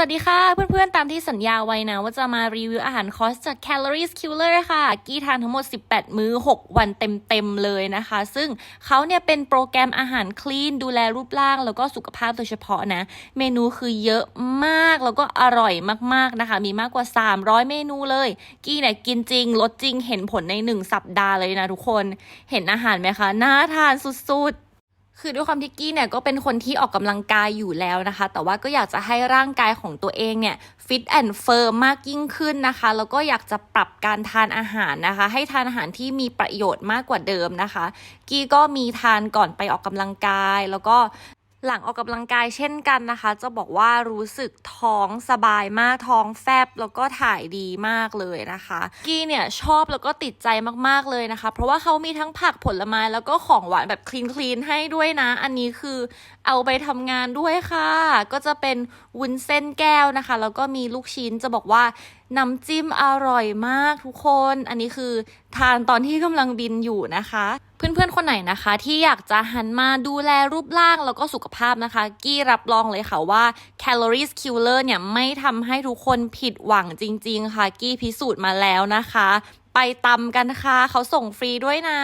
สวัสดีค่ะ เพื่อนๆ ตามที่สัญญาไว้นะ ว่าจะมารีวิวอาหารคอสจาก Calories Killer ค่ะ กี้ทานทั้งหมด 18 มื้อ 6 วันเต็มๆ เลยนะคะ ซึ่งเขาเนี่ยเป็นโปรแกรมอาหารคลีน ดูแลรูปร่าง แล้วก็สุขภาพโดยเฉพาะนะ เมนูคือเยอะมากแล้วก็อร่อยมากๆนะคะ มีมากกว่า 300 เมนูเลย กี้เนี่ยกินจริง ลดจริงเห็นผลใน 1 สัปดาห์เลยนะทุกคนเห็นอาหารไหมคะน่าทานสุดๆ คือด้วยความที่กี้เนี่ยก็เป็นคนที่ออกกำลังกายอยู่แล้วนะคะ แต่ว่าก็อยากจะให้ร่างกายของตัวเองเนี่ยฟิตแอนด์เฟิร์มมากยิ่งขึ้นนะคะ แล้วก็อยากจะปรับการทานอาหารนะคะ ให้ทานอาหารที่มีประโยชน์มากกว่าเดิมนะคะ กี้ก็มีทานก่อนไปออกกำลังกาย แล้วก็ หลังออกกำลังกายเช่นกันนะคะ จะบอกว่ารู้สึกท้องสบายมากท้องแฟบแล้วก็ถ่ายดีมากเลยนะคะ กี้เนี่ยชอบแล้วก็ติดใจมากๆเลยนะคะ เพราะว่าเขามีทั้งผักผลไม้แล้วก็ของหวานแบบคลีนคลีนให้ด้วยนะ อันนี้คือเอาไปทำงานด้วยค่ะ ก็จะเป็นวุ้นเส้นแก้วนะคะ แล้วก็มีลูกชิ้นจะบอกว่าน้ำจิ้มอร่อยมากทุกคน อันนี้คือทานตอนที่กำลังบินอยู่นะคะ เพื่อนๆคนไหนนะคะ ที่อยากจะหันมาดูแลรูปร่างแล้วก็สุขภาพนะคะ กี้รับรองเลยค่ะว่า Calories Killer เนี่ยไม่ทำให้ทุกคนผิดหวังจริง ๆ ค่ะ กี้พิสูจน์มาแล้วนะคะ ไปตำกันค่ะเขาส่งฟรีด้วยนะ